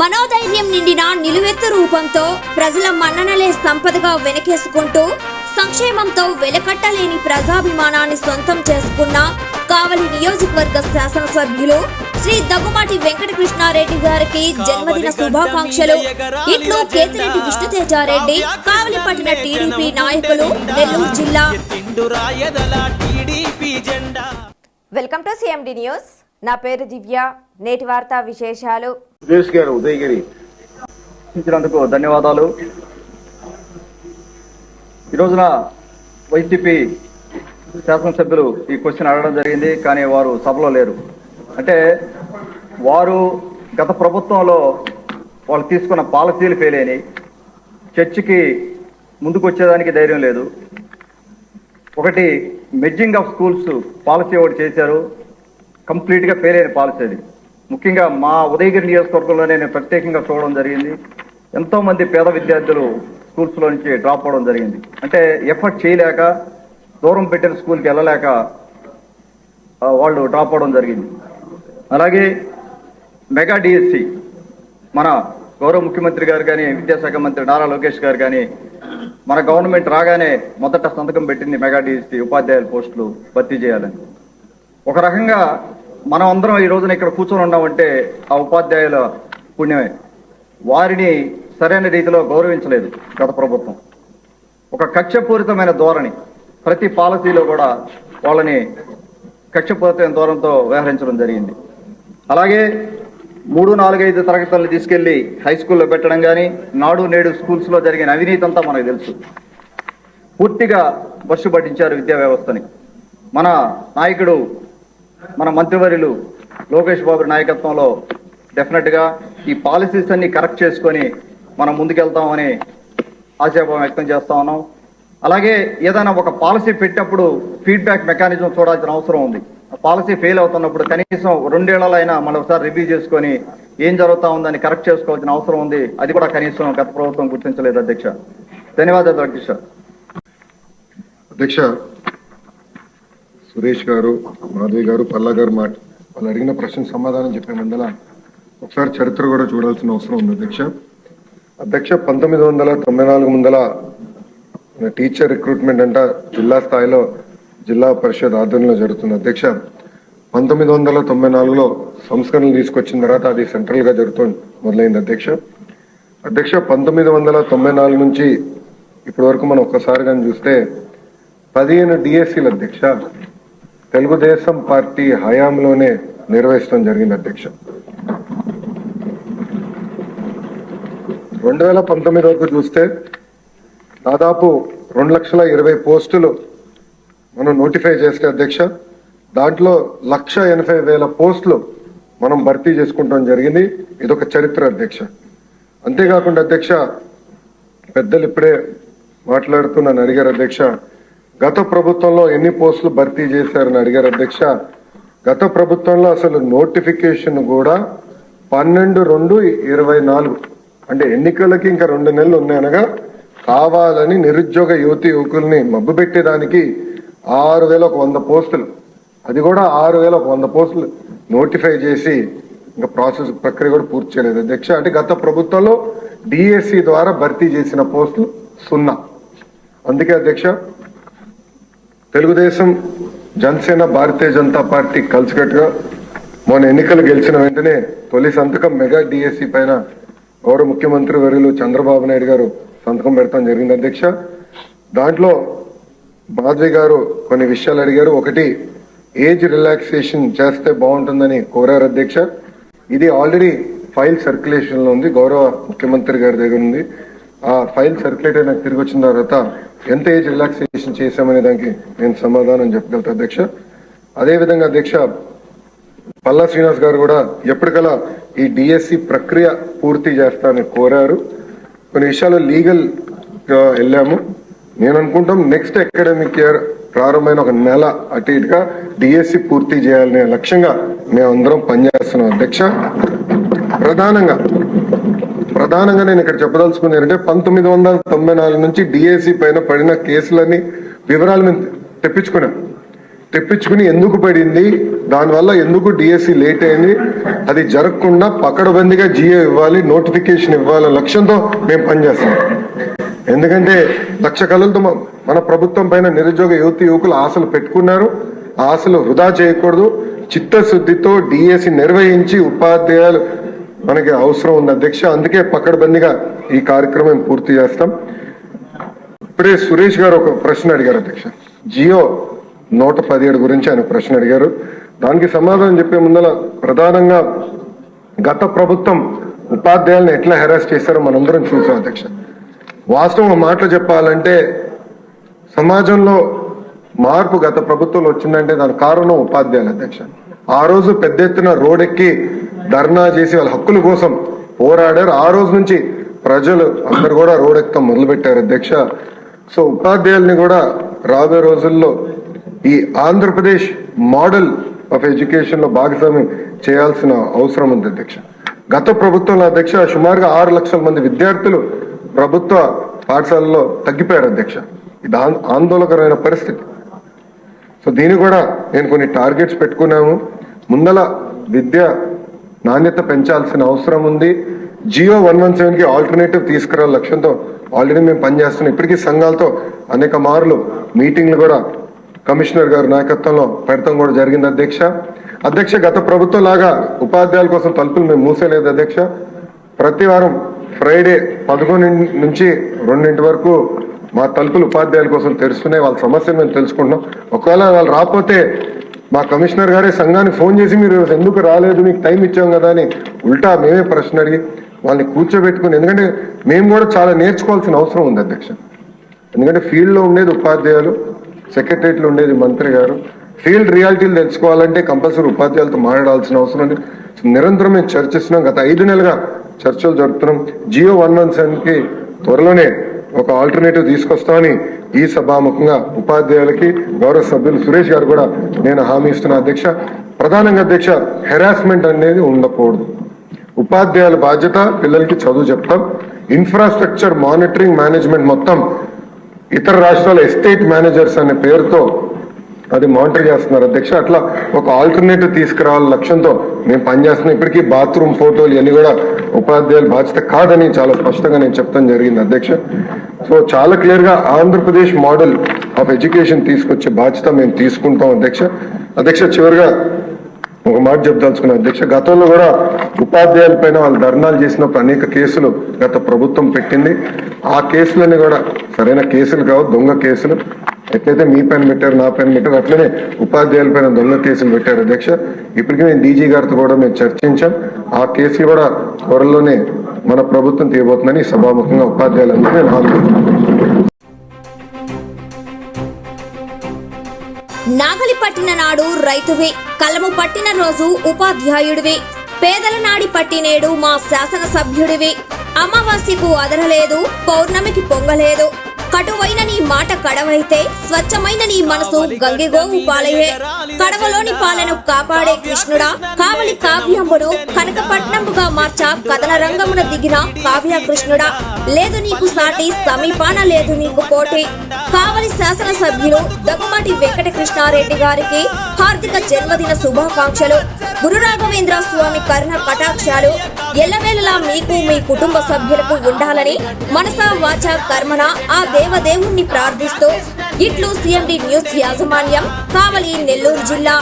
మనోధైర్యం నిండిన నిలువెత్తు రూపంతో ప్రజల మన్ననలే సంపదగా వెనకేసుకుంటూ సంక్షేమంతో వెలకట్టలేని ప్రజాభిమానాన్ని సొంతం చేసుకున్న కావలి నియోజకవర్గ శాసనసభ్యులు శ్రీ దగ్గుమాటి వెంకటకృష్ణారెడ్డి గారికి జన్మదిన శుభాకాంక్షలు. ఇట్లు కేతిరెడ్డి విష్ణుతేజారెడ్డి కావలి పట్టిన టీడీపీ నాయకులు నెల్లూరు జిల్లా. ఎత్తిండురాయదల టీడీపీ జెండా. Welcome to CMD news. నా పేరు దివ్య. నేటి వార్తా విశేషాలు. సురేష్ గారు ఉదయగిరి. ఇచ్చినందుకు ధన్యవాదాలు. ఈ రోజున వైసీపీ శాసనసభ్యులు ఈ క్వశ్చన్ అడగడం జరిగింది కానీ వారు సభలో లేరు. అంటే వారు గత ప్రభుత్వంలో వాళ్ళు తీసుకున్న పాలసీలు ఫెయిల్ అయినాయి. చర్చికి ముందుకు వచ్చేదానికి ధైర్యం లేదు. ఒకటి మెడ్జింగ్ ఆఫ్ స్కూల్స్ పాలసీ ఒకటి చేశారు. కంప్లీట్గా ఫెయిల్ అయిన పాలసీ అది. ముఖ్యంగా మా ఉదయగిరి నియోజకవర్గంలోనే నేను ప్రత్యేకంగా చూడడం జరిగింది. ఎంతో మంది పేద విద్యార్థులు స్కూల్స్లో నుంచి డ్రాప్ అవడం జరిగింది. అంటే ఎఫర్ట్ చేయలేక దూరం పెట్టిన స్కూల్కి వెళ్ళలేక వాళ్ళు డ్రాప్ అవడం జరిగింది. అలాగే మెగా డిఎస్సి మన గౌరవ ముఖ్యమంత్రి గారు కానీ విద్యాశాఖ మంత్రి నారా లోకేష్ గారు కానీ మన గవర్నమెంట్ రాగానే మొదట సంతకం పెట్టింది మెగా డిఎస్సి ఉపాధ్యాయుల పోస్టులు భర్తీ చేయాలని. ఒక రకంగా మనం అందరం ఈ రోజున ఇక్కడ కూర్చొని ఉన్నామంటే ఆ ఉపాధ్యాయుల పుణ్యమే. వారిని సరైన రీతిలో గౌరవించలేదు గత ప్రభుత్వం. ఒక కక్షపూరితమైన ధోరణి ప్రతి పాలసీలో కూడా వాళ్ళని కక్షపూరితమైన ధోరణితో వ్యవహరించడం జరిగింది. అలాగే మూడు నాలుగైదు తరగతులను తీసుకెళ్ళి హై స్కూల్లో పెట్టడం కానీ నాడు నేడు స్కూల్స్లో జరిగిన అవినీతి అంతా మనకు తెలుసు. పూర్తిగా బస్సు పట్టించారు విద్యా వ్యవస్థని. మన నాయకుడు మన మంత్రివర్యులు లోకేష్ బాబు నాయకత్వంలో డెఫినెట్గా ఈ పాలసీస్ అన్ని కరెక్ట్ చేసుకొని మనం ముందుకెళ్తామని ఆశాభావం వ్యక్తం చేస్తా ఉన్నాం. అలాగే ఏదైనా ఒక పాలసీ పెట్టినప్పుడు ఫీడ్బ్యాక్ మెకానిజం చూడాల్సిన అవసరం ఉంది. ఆ పాలసీ ఫెయిల్ అవుతున్నప్పుడు కనీసం రెండేళ్ళైనా మనం ఒకసారి రివ్యూ చేసుకొని ఏం జరుగుతా ఉందని కరెక్ట్ చేసుకోవాల్సిన అవసరం ఉంది. అది కూడా కనీసం గత ప్రభుత్వం గుర్తించలేదు అధ్యక్ష. ధన్యవాదాలు అధ్యక్ష. అధ్యక్ష సురేష్ గారు మాధవి గారు పల్లా గారు మాట. వాళ్ళు అడిగిన ప్రశ్న సమాధానం చెప్పే ముందల ఒకసారి చరిత్ర కూడా చూడాల్సిన అవసరం ఉంది. అధ్యక్ష అధ్యక్ష పంతొమ్మిది వందల తొంభై నాలుగు ముందల టీచర్ రిక్రూట్మెంట్ అంట జిల్లా స్థాయిలో జిల్లా పరిషత్ ఆధ్వర్యంలో జరుగుతుంది. అధ్యక్ష పంతొమ్మిది వందల తొంభై నాలుగులో సంస్కరణలు తీసుకొచ్చిన తర్వాత అది సెంట్రల్గా జరుగుతుంది మొదలైంది. అధ్యక్ష అధ్యక్ష పంతొమ్మిది వందల తొంభై నాలుగు నుంచి ఇప్పటి వరకు మనం ఒక్కసారి కానీ చూస్తే పదిహేను డిఎస్సీలు అధ్యక్ష తెలుగుదేశం పార్టీ హయాంలోనే నిర్వహించడం జరిగింది అధ్యక్ష. రెండు వేల పంతొమ్మిది వరకు చూస్తే దాదాపు రెండు లక్షల ఇరవై పోస్టులు మనం నోటిఫై చేస్తే అధ్యక్ష దాంట్లో లక్ష ఎనభై వేల పోస్టులు మనం భర్తీ చేసుకుంటాం జరిగింది. ఇదొక చరిత్ర అధ్యక్ష. అంతేకాకుండా అధ్యక్ష పెద్దలు ఇప్పుడే మాట్లాడుతూ నన్ను అడిగారు అధ్యక్ష గత ప్రభుత్వంలో ఎన్ని పోస్టులు భర్తీ చేశారని అడిగారు అధ్యక్ష. గత ప్రభుత్వంలో అసలు నోటిఫికేషన్ కూడా పన్నెండు రెండు ఇరవై నాలుగు. అంటే ఎన్నికలకి ఇంకా రెండు నెలలు ఉన్నాయనగా కావాలని నిరుద్యోగ యువతి యువకుల్ని మబ్బు పెట్టేదానికి ఆరు వేల ఒక వంద పోస్టులు. అది కూడా ఆరు వేల ఒక వంద పోస్టులు నోటిఫై చేసి ఇంకా ప్రాసెస్ ప్రక్రియ కూడా పూర్తి చేయలేదు అధ్యక్ష. అంటే గత ప్రభుత్వంలో డిఎస్సి ద్వారా భర్తీ చేసిన పోస్టులు సున్నా. అందుకే అధ్యక్ష తెలుగుదేశం జనసేన భారతీయ జనతా పార్టీ కలిసికట్టుగా మొన్న ఎన్నికలు గెలిచిన వెంటనే తొలి సంతకం మెగా డిఎస్సి పైన గౌరవ ముఖ్యమంత్రి వర్యులు చంద్రబాబు నాయుడు గారు సంతకం పెడతాం జరిగింది. అధ్యక్ష దాంట్లో మాధవి గారు కొన్ని విషయాలు అడిగారు. ఒకటి ఏజ్ రిలాక్సేషన్ చేస్తే బాగుంటుందని కోరారు అధ్యక్ష. ఇది ఆల్రెడీ ఫైల్ సర్క్యులేషన్లో ఉంది. గౌరవ ముఖ్యమంత్రి గారి దగ్గర ఉంది. ఆ ఫైల్ సర్క్యులేట్ అయినా తిరిగి వచ్చిన తర్వాత ఎంత ఏజ్ రిలాక్సేషన్ చేశామనే దానికి నేను సమాధానం చెప్పగలుగుతా అధ్యక్ష. అదేవిధంగా అధ్యక్ష పల్లా శ్రీనివాస్ గారు కూడా ఎప్పటికలా ఈ డిఎస్సి ప్రక్రియ పూర్తి చేస్తానని కోరారు. కొన్ని విషయాలు లీగల్ వెళ్ళాము. నేను అనుకుంటాం నెక్స్ట్ అకాడమిక్ ఇయర్ ప్రారంభమైన ఒక నెల అటు ఇటుగా డిఎస్సి పూర్తి చేయాలనే లక్ష్యంగా మేము అందరం పనిచేస్తున్నాం అధ్యక్ష. ప్రధానంగా ప్రధానంగా నేను ఇక్కడ చెప్పదలుచుకుంది ఏంటంటే పంతొమ్మిది వందల తొంభై నాలుగు నుంచి డిఎస్సి పైన పడిన కేసులన్నీ వివరాలు మేము తెప్పించుకున్నాం. తెప్పించుకుని ఎందుకు పడింది? దానివల్ల ఎందుకు డిఎస్సి లేట్ అయింది? అది జరగకుండా పకడబందిగా జియో ఇవ్వాలి నోటిఫికేషన్ ఇవ్వాలి లక్ష్యంతో మేము పనిచేస్తాం. ఎందుకంటే లక్ష కళలతో మ- మన ప్రభుత్వం పైన నిరుద్యోగ యువతి యువకులు ఆశలు పెట్టుకున్నారు. ఆశలు వృధా చేయకూడదు. చిత్తశుద్ధితో డిఎస్సి నిర్వహించి ఉపాధ్యాయులు మనకి అవసరం ఉంది అధ్యక్ష. అందుకే పకడ్బందీగా ఈ కార్యక్రమం పూర్తి చేస్తాం. ఇప్పుడే సురేష్ గారు ఒక ప్రశ్న అడిగారు అధ్యక్ష. జియో నూట పదిహేడు గురించి ఆయన ప్రశ్న అడిగారు. దానికి సమాధానం చెప్పే ముందర ప్రధానంగా గత ప్రభుత్వం ఉపాధ్యాయులను ఎట్లా హెరాస్ చేశారో మనందరం చూసాం అధ్యక్ష. వాస్తవం మాటలు చెప్పాలంటే సమాజంలో మార్పు గత ప్రభుత్వంలో వచ్చిందంటే దాని కారణం ఉపాధ్యాయులు అధ్యక్ష. ఆ రోజు పెద్ద ఎత్తున రోడెక్కి ధర్నా చేసి వాళ్ళ హక్కుల కోసం పోరాడారు. ఆ రోజు నుంచి ప్రజలు అందరు కూడా రోడెక్కడం మొదలుపెట్టారు అధ్యక్ష. సో ఉపాధ్యాయుల్ని కూడా రాబోయే రోజుల్లో ఈ ఆంధ్రప్రదేశ్ మోడల్ ఆఫ్ ఎడ్యుకేషన్లో భాగస్వామ్యం చేయాల్సిన అవసరం ఉంది అధ్యక్ష. గత ప్రభుత్వంలో అధ్యక్ష సుమారుగా ఆరు లక్షల మంది విద్యార్థులు ప్రభుత్వ పాఠశాలలో తగ్గిపోయారు అధ్యక్ష. ఇది ఆందోళనకరమైన పరిస్థితి. సో దీన్ని కూడా నేను కొన్ని టార్గెట్స్ పెట్టుకున్నాము. ముందల విద్య నాణ్యత పెంచాల్సిన అవసరం ఉంది. జియో వన్ వన్ సెవెన్కి ఆల్టర్నేటివ్ తీసుకురావాలి లక్ష్యంతో ఆల్రెడీ మేము పనిచేస్తున్నాం ఇప్పటికీ సంఘాలతో అనేక మార్లు మీటింగ్లు కూడా కమిషనర్ గారి నాయకత్వంలో పెడతాం కూడా జరిగింది అధ్యక్ష. అధ్యక్ష గత ప్రభుత్వం లాగా ఉపాధ్యాయుల కోసం తలుపులు మేము మూసేలేదు అధ్యక్ష. ప్రతి వారం ఫ్రైడే పదకొండు నుంచి రెండింటి వరకు మా తలుపులు ఉపాధ్యాయుల కోసం తెరుస్తున్నాయి. వాళ్ళ సమస్యలు మేము తెలుసుకుంటున్నాం. ఒకవేళ వాళ్ళు రాకపోతే మా కమిషనర్ గారే సంఘానికి ఫోన్ చేసి మీరు ఎందుకు రాలేదు? మీకు టైం ఇచ్చాం కదా అని ఉల్టా మేమే ప్రశ్న అడిగి వాళ్ళని కూర్చోబెట్టుకుని ఎందుకంటే మేము కూడా చాలా నేర్చుకోవాల్సిన అవసరం ఉంది అధ్యక్ష. ఎందుకంటే ఫీల్డ్లో ఉండేది ఉపాధ్యాయులు సెక్రటరియట్లో ఉండేది మంత్రి గారు. ఫీల్డ్ రియాలిటీలు తెలుసుకోవాలంటే కంపల్సరీ ఉపాధ్యాయులతో మాట్లాడాల్సిన అవసరం ఉంది. నిరంతరం మేము చర్చిస్తున్నాం. గత ఐదు నెలలుగా చర్చలు జరుపుతున్నాం. జియో వన్ వన్ సెవెన్కి త్వరలోనే ఒక ఆల్టర్నేటివ్ తీసుకొస్తామని ఈ సభాముఖంగా ఉపాధ్యాయులకి గౌరవ సభ్యులు సురేష్ గారు కూడా నేను హామీ ఇస్తున్నా అధ్యక్ష. ప్రధానంగా అధ్యక్ష హెరాస్మెంట్ అనేది ఉండకూడదు. ఉపాధ్యాయుల బాధ్యత పిల్లలకి చదువు చెప్తాం. ఇన్ఫ్రాస్ట్రక్చర్ మానిటరింగ్ మేనేజ్మెంట్ మొత్తం ఇతర రాష్ట్రాల ఎస్టేట్ మేనేజర్స్ అనే పేరుతో అది మానిటర్ చేస్తున్నారు. అధ్యక్ష అట్లా ఒక ఆల్టర్నేటివ్ తీసుకురావాల లక్ష్యంతో మేము పనిచేస్తున్నాం. ఇప్పటికీ బాత్రూమ్ ఫోటోలు ఇవన్నీ కూడా ఉపాధ్యాయుల బాధ్యత కాదని చాలా స్పష్టంగా నేను చెప్తాం జరిగింది అధ్యక్ష. సో చాలా క్లియర్గా ఆంధ్రప్రదేశ్ మోడల్ ఆఫ్ ఎడ్యుకేషన్ తీసుకొచ్చే బాధ్యత మేము తీసుకుంటాం అధ్యక్ష. అధ్యక్ష చివరిగా ఒక మాట చెప్పదలుచుకున్న అధ్యక్ష గతంలో కూడా ఉపాధ్యాయుల పైన వాళ్ళు ధర్నాలు చేసినప్పుడు అనేక కేసులు గత ప్రభుత్వం పెట్టింది. ఆ కేసులన్నీ కూడా సరైన కేసులు కావు దొంగ కేసులు. ఎట్లయితే మీ పైన పెట్టారు నా పైన పెట్టారు అట్లనే ఉపాధ్యాయుల పైన దొంగ కేసులు పెట్టారు అధ్యక్ష. ఇప్పటికీ మేము డీజీ గారితో కూడా మేము చర్చించాం. ఆ కేసులు కూడా త్వరలోనే మన ప్రభుత్వం తీయబోతుందని సభాముఖంగా ఉపాధ్యాయులందరూ నేను హామీ నాగలి పట్టిన నాడు రైతువే కలము పట్టిన రోజు ఉపాధ్యాయుడివే పేదల నాడి పట్టినేడు మా శాసన సభ్యుడివి అమావాస్యకు అదరలేదు పౌర్ణమికి పొంగలేదు. కటువైన నీ మాట కడవైతే స్వచ్ఛమైన నీ మనసు గంగిగోవు పాలయే కడవలోని పాలను కాపాడే కృష్ణుడా కావలి కావ్యంబును కనకపట్నంబుగా మార్చ కథన రంగమున దిగిన కావ్య కృష్ణుడా. లేదు నీకు సాటి సమీపాన లేదు నీకు పోటీ. కావలి శాసన సభ్యులు దగ్గుమాటి వెంకట కృష్ణారెడ్డి గారికి హార్దిక జన్మదిన శుభాకాంక్షలు. గురు రాఘవేంద్ర స్వామి కరుణ కటాక్షాలు. ఎల్లవేళలా మీకు మీ కుటుంబ సభ్యులకు ఉండాలని మనసా వాచ కర్మన ఆ దేవదేవుణ్ణి ప్రార్థిస్తూ ఇట్లు సిఎండి న్యూస్ యాజమాన్యం కావలి నెల్లూరు జిల్లా.